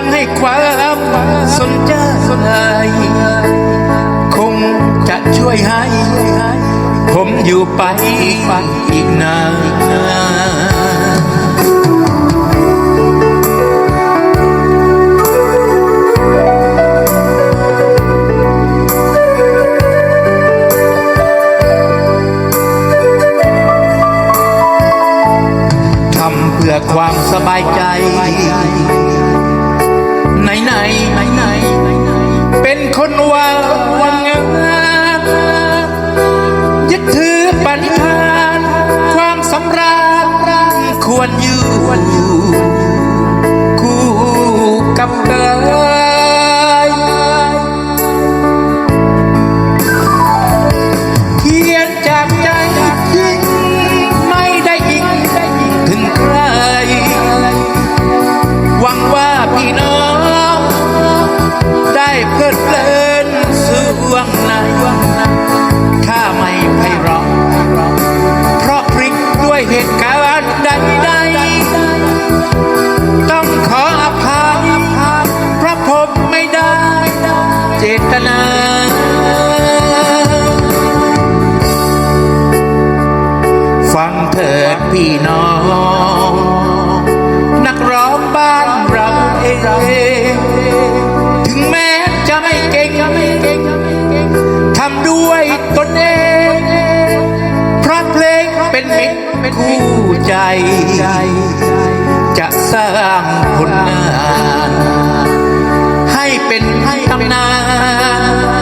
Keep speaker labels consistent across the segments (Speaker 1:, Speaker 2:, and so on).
Speaker 1: งให้ความสนใจสนใจคงจะช่วยให้ผมอยู่ไปอีกนานความสบายใจ ไหนไหน เป็นคนว่งวางง คู่ใจ จะสร้างผลงาน ให้เป็นให้ตำนาน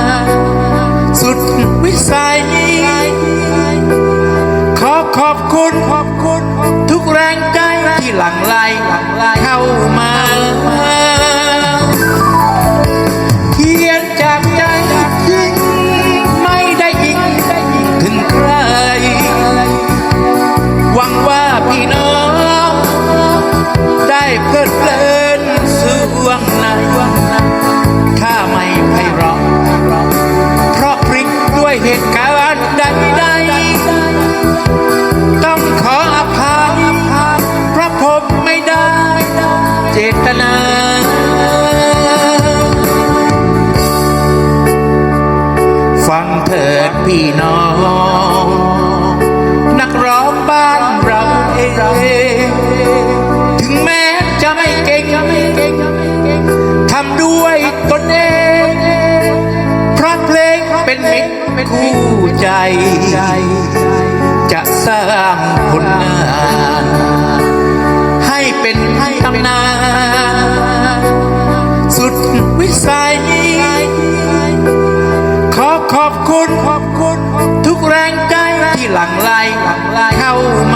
Speaker 1: พี่น้อง นักร้องบ้านเราเองถึงแม้จะไม่เก่งทำด้วยตนเอง เพราะเพลงเป็นมิตรคู่ใจ จะสร้างผลงาน ขอบคุณ ขอบคุณ ทุกแรงใจที่หลั่งไหลเข้ามา